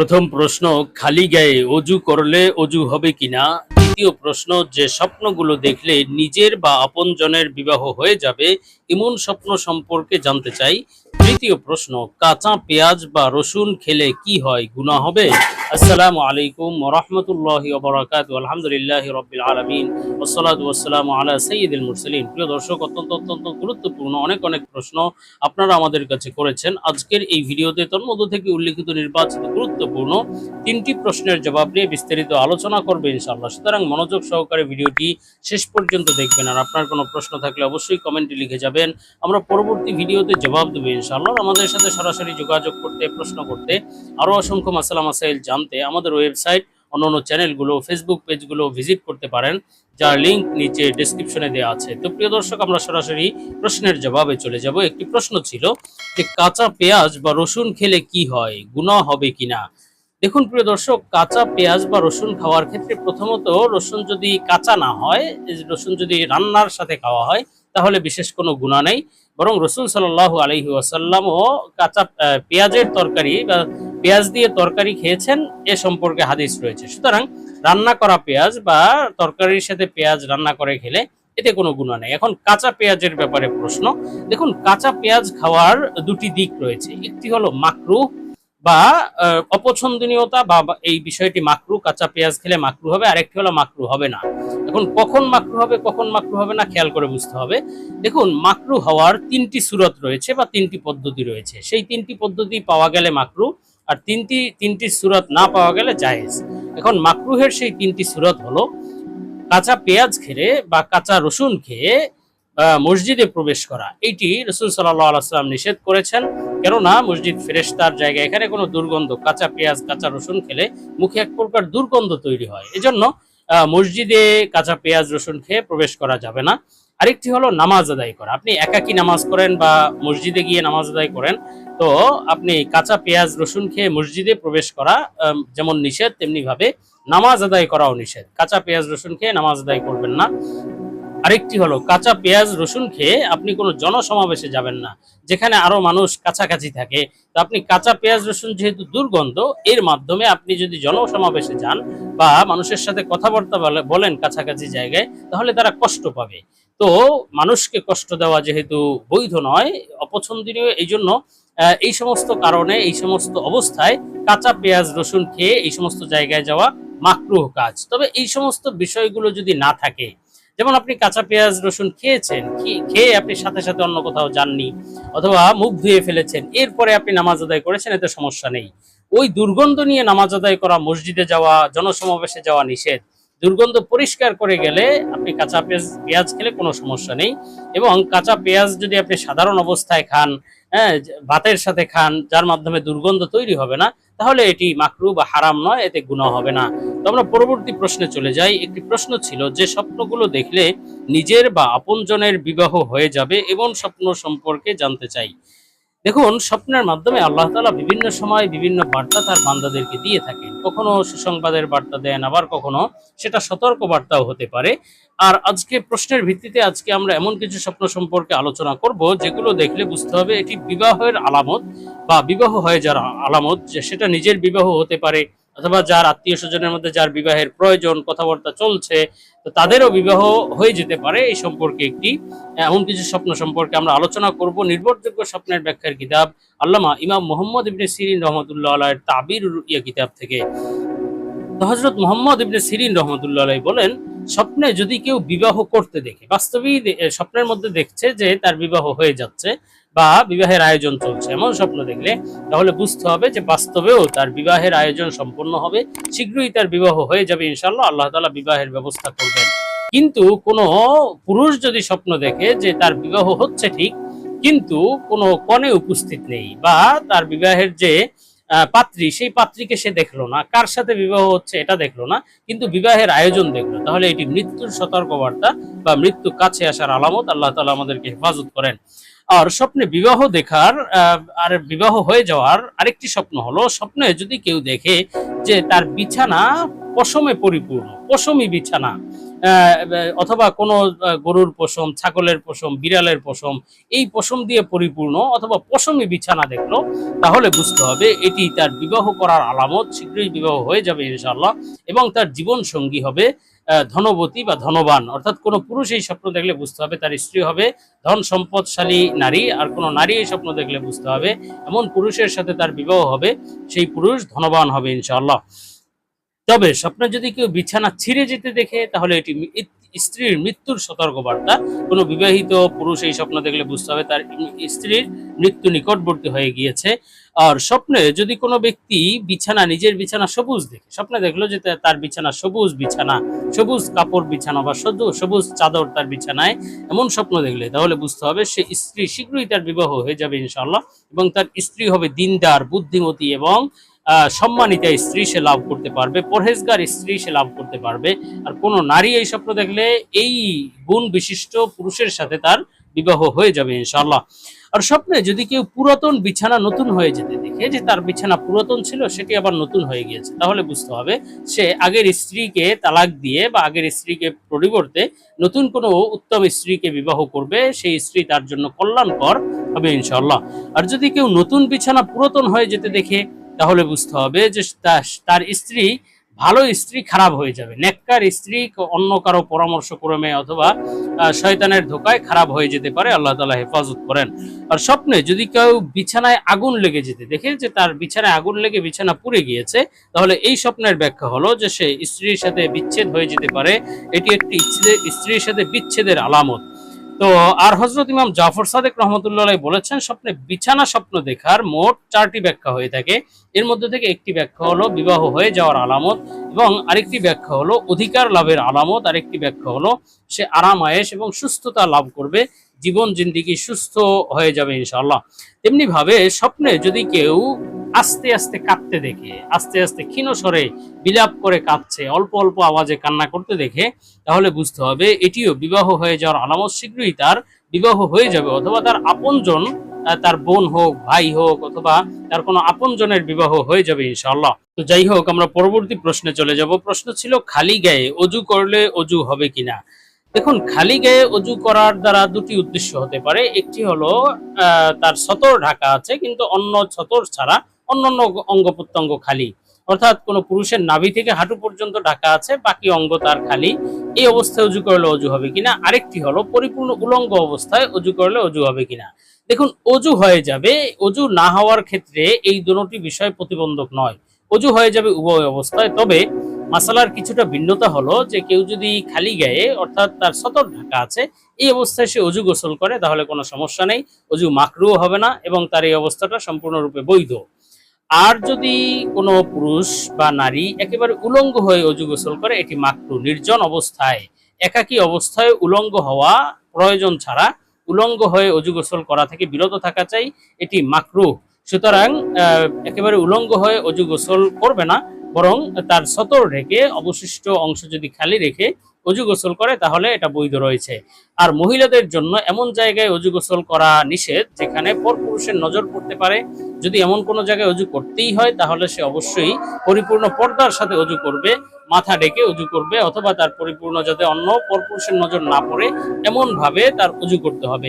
প্রথম প্রশ্ন, খালি গায়ে অজু করলে অজু হবে কিনা দ্বিতীয় প্রশ্ন, যে স্বপ্নগুলো দেখলে নিজের বা আপনজনের বিবাহ হয়ে যাবে, এমন স্বপ্ন সম্পর্কে জানতে চাই। তৃতীয় প্রশ্ন, কাঁচা পেঁয়াজ বা রসুন খেলে কি হয় গুণা হবে? আসসালামু আলাইকুম রহমতুল্লাহ বরাকাত আলহামদুলিল্লাহ রবিল আলমিন। ওসলাত ওসালাম আলা সঈদুল মুরসলিম প্রিয় দর্শক, অত্যন্ত অত্যন্ত গুরুত্বপূর্ণ অনেক অনেক প্রশ্ন আপনারা আমাদের কাছে করেছেন। আজকের এই ভিডিওতে থেকে উল্লিখিত নির্বাচিত গুরুত্বপূর্ণ তিনটি প্রশ্নের জবাব নিয়ে বিস্তারিত আলোচনা করবে সুতরাং মনোযোগ সহকারে ভিডিওটি শেষ পর্যন্ত দেখবেন। আর আপনার কোনো প্রশ্ন থাকলে অবশ্যই কমেন্টে লিখে যাবেন। আমরা পরবর্তী ভিডিওতে জবাব দেবো ইনশাআল্লাহ। আমাদের সাথে সরাসরি যোগাযোগ করতে, প্রশ্ন করতে আরও অসংখ্য মাসালা, মাসাইল জানতে আমাদের ওয়েবসাইট অন্যান্য চ্যানেলগুলো ফেসবুক পেজগুলো ভিজিট করতে পারেন, যার লিঙ্ক নিচে ডেসক্রিপশনে দেওয়া আছে। তো প্রিয় দর্শক, আমরা সরাসরি প্রশ্নের জবাবে চলে যাব। একটি প্রশ্ন ছিল যে, কাঁচা পেঁয়াজ বা রসুন খেলে কি হয়? গুনাহ হবে কিনা? দেখুন প্রিয় দর্শক, কাঁচা পেঁয়াজ বা রসুন খাওয়ার ক্ষেত্রে প্রথমত রসুন যদি কাঁচা না হয় রসুন যদি রান্নার সাথে খাওয়া হয়, তাহলে বিশেষ কোনো গুণা নেই। বরং রসুল সাল্লাহ আলহি আসাল্লামও কাঁচা পেঁয়াজের তরকারি বা পেঁয়াজ দিয়ে তরকারি খেয়েছেন, এ সম্পর্কে হাদিস রয়েছে। সুতরাং রান্না করা পেঁয়াজ বা তরকারির সাথে পেঁয়াজ রান্না করে খেলে এতে কোনো গুণা নেই। এখন কাঁচা পেঁয়াজের ব্যাপারে প্রশ্ন। দেখুন, কাঁচা পেঁয়াজ খাওয়ার দুটি দিক রয়েছে। একটি হলো মাকরু বা অপছন্দনীয়তা বা এই বিষয়টি মাকরু, কাঁচা পেঁয়াজ খেলে মাকরু হবে, আরেকটি হলো মাকরু হবে না। এখন কখন মাকরু হবে, কখন মাকরু হবে না, খেয়াল করে বুঝতে হবে। দেখুন, মাকরু হওয়ার তিনটি সুরত রয়েছে বা তিনটি পদ্ধতি রয়েছে। সেই তিনটি পদ্ধতি পাওয়া গেলে মাকরু আর তিনটি তিনটি সুরত না পাওয়া গেলে জায়েজ। এখন মাকরুহের সেই তিনটি সুরত হলো, কাঁচা পেঁয়াজ খেলে বা কাঁচা রসুন খেয়ে মসজিদে প্রবেশ করা। এইটি রসুল সাল্লাহ আলাইসাল্লাম নিষেধ করেছেন, কেননা মসজিদ ফেরেশতার জায়গায় এখানে কোনো দুর্গন্ধ, কাঁচা পেঁয়াজ, কাঁচা রসুন খেলে মুখে এক প্রকার দুর্গন্ধ তৈরি হয়। এজন্য মসজিদে কাঁচা পেঁয়াজ, রসুন খেয়ে প্রবেশ করা যাবে না। আরেকটি হলো নামাজ আদায় করা। আপনি একাকি নামাজ করেন বা মসজিদে গিয়ে নামাজ আদায় করেন তো আপনি কাঁচা পেঁয়াজ, রসুন খেয়ে মসজিদে প্রবেশ করা যেমন নিষেধ তেমনি ভাবে নামাজ আদায় করাও নিষেধ। কাঁচা পেঁয়াজ, রসুন খেয়ে নামাজ আদায় করবেন না। আরেকটি হলো, কাঁচা পেঁয়াজ, রসুন খেয়ে আপনি কোনো জনসমাবেশে যাবেন না, যেখানে আরও মানুষ কাছাকাছি থাকে। তো আপনি কাঁচা পেঁয়াজ, রসুন যেহেতু দুর্গন্ধ, এর মাধ্যমে আপনি যদি জনসমাবেশে যান বা মানুষের সাথে কথাবার্তা বলে- বলেন কাছাকাছি জায়গায়, তাহলে তারা কষ্ট পাবে। তো মানুষকে কষ্ট দেওয়া যেহেতু বৈধ নয়, অপছন্দনীয় এই জন্য এই সমস্ত কারণে, এই সমস্ত অবস্থায় কাঁচা পেঁয়াজ, রসুন খেয়ে এই সমস্ত জায়গায় যাওয়া মাকরুহ কাজ। তবে এই সমস্ত বিষয়গুলো যদি না থাকে, যেমন আপনি কাঁচা পেঁয়াজ, রসুন খেয়েছেন খেয়ে আপনি সাথে সাথে অন্য কোথাও যাননি অথবা মুখ ধুয়ে ফেলেছেন, এরপরে আপনি নামাজ আদায় করেছেন, এতে সমস্যা নেই। ওই দুর্গন্ধ নিয়ে নামাজ আদায় করা, মসজিদে যাওয়া, জনসমাবেশে যাওয়া নিষেধ। দুর্গন্ধ পরিষ্কার করে গেলে আপনি কাঁচা পেঁয়াজ পেঁয়াজ খেলে কোনো সমস্যা নেই এবং কাঁচা পেঁয়াজ যদি আপনি সাধারণ অবস্থায় খান হ্যাঁ ভাতের সাথে খান, যার মাধ্যমে দুর্গন্ধ তৈরি হবে না, তাহলে এটি মাকরু বা হারাম নয়, এতে গুণা হবে না। তো আমরা পরবর্তী প্রশ্নে চলে যাই। একটি প্রশ্ন ছিল যে, স্বপ্নগুলো দেখলে নিজের বা আপনজনের বিবাহ হয়ে যাবে এবং স্বপ্ন সম্পর্কে জানতে চাই। দেখুন, স্বপ্নের মাধ্যমে আল্লাহ তালা বিভিন্ন সময় বিভিন্ন বার্তা তার বান্দাদেরকে দিয়ে থাকেন। কখনো সুসংবাদের বার্তা দেন, আবার কখনো সেটা সতর্ক বার্তাও হতে পারে। আর আজকে প্রশ্নের ভিত্তিতে আজকে আমরা এমন কিছু স্বপ্ন সম্পর্কে আলোচনা করব, যেগুলো দেখলে বুঝতে হবে এটি বিবাহের আলামত বা বিবাহ হয়ে যারা আলামত, যে সেটা নিজের বিবাহ হতে পারে। অথবা যার আত্মীয় স্বজনের মধ্যে যার বিবাহের প্রয়োজন, কথাবার্তা চলছে, তো তাদেরও বিবাহ হয়ে যেতে পারে এই সম্পর্কে একটি এমন কিছু স্বপ্ন সম্পর্কে আমরা আলোচনা করব। নির্ভরযোগ্য স্বপ্নের ব্যাখ্যার কিতাব আল্লামা ইমাম মোহাম্মদ ইবনে সিরিন রহমতুল্লাহ আলাইয়ের তাবির ইয়া কিতাব থেকে। হজরত মোহাম্মদ ইবনে সিরিন রহমতুল্লাহ বলেন স্বপ্নে যদি কেউ বিবাহ করতে দেখে, বাস্তবেই স্বপ্নের মধ্যে দেখছে যে তার বিবাহ হয়ে যাচ্ছে বা বিবাহের আয়োজন চলছে, এমন স্বপ্ন দেখলে তাহলে বুঝতে হবে যে বাস্তবেও তার বিবাহের আয়োজন সম্পন্ন হবে, শীঘ্রই তার বিবাহ হয়ে যাবে ইনশাল্লাহ আল্লাহ তাআলা বিবাহের ব্যবস্থা করবেন। কিন্তু কোনো পুরুষ যদি স্বপ্ন দেখে যে তার বিবাহ হচ্ছে ঠিক, কিন্তু কোনো কনে উপস্থিত নেই বা তার বিবাহের যে পাত্রী, সেই পাত্রীকে সে দেখল না। কার সাথে বিবাহ হচ্ছে এটা দেখল না, কিন্তু বিবাহের আয়োজন দেখল। তাহলে এটি মৃত্যুর সতর্কবার্তা বা মৃত্যু কাছে আসার আলামত আল্লাহ তালা আমাদেরকে হেফাজত করেন। আর স্বপ্নে বিবাহ দেখার আর বিবাহ হয়ে যাওয়ার আরেকটি স্বপ্ন হলো, স্বপ্নে যদি কেউ দেখে যে তার বিছানা পশমে পরিপূর্ণ, পশমি বিছানা অথবা কোনো গরুর পশম, ছাগলের পশম, বিড়ালের পশম, এই পশম দিয়ে পরিপূর্ণ অথবা পশমী বিছানা দেখল, তাহলে বুঝতে হবে এটি তার বিবাহ করার আলামত, শীঘ্রই বিবাহ হয়ে যাবে ইনশাআল্লাহ, এবং তার জীবন সঙ্গী হবে ধনবতী বা ধনবান। অর্থাৎ কোনো পুরুষ এই স্বপ্ন দেখলে বুঝতে হবে তার স্ত্রী হবে ধন সম্পদশালী নারী, আর কোনো নারী এই স্বপ্ন দেখলে বুঝতে হবে, এমন পুরুষের সাথে তার বিবাহ হবে, সেই পুরুষ ধনবান হবে ইনশাআল্লাহ। তবে স্বপ্নে যদি কেউ বিছানা ছিঁড়ে যেতে দেখে, তাহলে এটি স্ত্রীর মৃত্যুর সতর্কবার্তা। কোনো বিবাহিত পুরুষ এই স্বপ্ন দেখলে বুঝতে হবে তার স্ত্রীর মৃত্যু নিকটবর্তী হয়ে গিয়েছে। আর স্বপ্নে যদি কোনো ব্যক্তি বিছানা, নিজের বিছানা সবুজ দেখে, স্বপ্নে দেখল যে তার বিছানা সবুজ বিছানা, সবুজ কাপড় বিছানা বা সবুজ সবুজ চাদর তার বিছানায়, এমন স্বপ্ন দেখলে তাহলে বুঝতে হবে সে স্ত্রী শীঘ্রই তার বিবাহ হয়ে যাবে ইনশাল্লাহ এবং তার স্ত্রী হবে দিনদার, বুদ্ধিমতী এবং সম্মানিতা স্ত্রী সে লাভ করতে পারবে, পরহেজগার স্ত্রী সে লাভ করতে পারবে। আর কোনো নারী এই স্বপ্ন দেখলে এই গুণ বিশিষ্ট পুরুষের সাথে তার বিবাহ হয়ে যাবে ইনশাল্লাহ আর স্বপ্নে যদি কেউ পুরাতন বিছানা নতুন হয়ে যেতে দেখে যে তার বিছানা পুরাতন ছিল সেটি আবার নতুন হয়ে গিয়েছে? তাহলে বুঝতে হবে, সে আগের স্ত্রীকে তালাক দিয়ে বা আগের স্ত্রীকে পরিবর্তে নতুন কোনো উত্তম স্ত্রীকে বিবাহ করবে, সেই স্ত্রী তার জন্য কল্যাণকর হবে ইনশাল্লাহ আর যদি কেউ নতুন বিছানা পুরাতন হয়ে যেতে দেখে তাহলে বুঝতে হবে যে তার স্ত্রী, ভালো স্ত্রী খারাপ হয়ে যাবে। নেককার স্ত্রী অন্য কারও পরামর্শ ক্রমে অথবা শয়তানের ধোকায় খারাপ হয়ে যেতে পারে, আল্লাহ তালা হেফাজত করেন। আর স্বপ্নে যদি কেউ বিছানায় আগুন লেগে যেতে দেখে যে তার বিছানায় আগুন লেগে বিছানা পুড়ে গিয়েছে, তাহলে এই স্বপ্নের ব্যাখ্যা হলো যে সে স্ত্রীর সাথে বিচ্ছেদ হয়ে যেতে পারে। এটি একটি স্ত্রীর সাথে বিচ্ছেদের আলামত। তো আর হজরত ইমাম জাফর সাদেক রহমতুল্লাহ বলেছেন, স্বপ্নে বিছানা স্বপ্ন দেখার মোট চারটি ব্যাখ্যা হয়ে থাকে। এর মধ্যে থেকে একটি ব্যাখ্যা হলো বিবাহ হয়ে যাওয়ার আলামত এবং আরেকটি ব্যাখ্যা হলো অধিকার লাভের আলামত। আরেকটি ব্যাখ্যা হলো সে আরাম আয়েস এবং সুস্থতা লাভ করবে। জীবন, জিন্দিগি সুস্থ হয়ে যাবে ইনশাল্লাহ তেমনি ভাবে স্বপ্নে যদি কেউ আস্তে আস্তে কাঁদতে দেখে, আস্তে আস্তে ক্ষীণ স্বরে বিলাপ করে কাঁদছে অল্প অল্প আওয়াজে কান্না করতে দেখে, তাহলে বুঝতে হবে এটিও বিবাহ হয়ে যাওয়ার আলামত শীঘ্রই তার বিবাহ হয়ে যাবে, অথবা তার আপনজন তার বোন হোক, ভাই হোক, অথবা তার কোনো আপনজনের বিবাহ হয়ে যাবে ইনশাআল্লাহ। তো যাই হোক, আমরা পরবর্তী প্রশ্নে চলে যাব। প্রশ্ন ছিল, খালি গায়ে অজু করলে অজু হবে কিনা? দেখুন, খালি গায়ে অজু করার দ্বারা দুটি উদ্দেশ্য হতে পারে। একটি হলো তার সতর ঢাকা আছে, কিন্তু অন্য সতর ছাড়া অন্যান্য অঙ্গ প্রত্যঙ্গ খালি। অর্থাৎ কোনো পুরুষের নাভি থেকে হাঁটু পর্যন্ত ঢাকা আছে, বাকি অঙ্গ তার খালি। এই অবস্থায় অজু করলে অজু হবে কিনা? আরেকটি হলো, পরিপূর্ণ উলঙ্গ অবস্থায় অজু করলে অজু হবে কিনা? দেখুন, অজু হয়ে যাবে, অজু না হওয়ার ক্ষেত্রে এই দুটি বিষয় প্রতিবন্ধক নয়। অজু হয়ে যাবে উভয় অবস্থায়। তবে মাসালার কিছুটা ভিন্নতা হলো যে কেউ যদি খালি গায়ে, অর্থাৎ তার সতর ঢাকা আছে, এই অবস্থায় সে অজু গোসল করে, তাহলে কোনো সমস্যা নেই। অজু মাকরুও হবে না এবং তার এই অবস্থাটা সম্পূর্ণরূপে বৈধ। আর যদি কোনো পুরুষ বা নারী একেবারে উলঙ্গ হয়ে অজু গোসল করে, এটি মাকরু নির্জন অবস্থায়। একাকী অবস্থায় উলঙ্গ হওয়া প্রয়োজন ছাড়া উলঙ্গ হয়ে অজু গোসল করা থেকে বিরত থাকা চাই, এটি মাকরু। সুতরাং একেবারে উলঙ্গ হয়ে অজু গোসল করবে না, বরং তার সতর রেখে, অবশিষ্ট অংশ যদি খালি রেখে অজু গোসল করে, তাহলে এটা বৈধ রয়েছে। আর মহিলাদের জন্য এমন জায়গায় অজু গোসল করা নিষেধ, যেখানে পরপুরুষের নজর পড়তে পারে। যদি এমন কোনো জায়গায় অজু করতেই হয়, তাহলে সে অবশ্যই পরিপূর্ণ পর্দার সাথে অজু করবে, মাথা ডেকে উজু করবে, অথবা তার পরিপূর্ণ যাতে অন্য পরপুরুষের নজর না পড়ে এমন ভাবে তার উজু করতে হবে।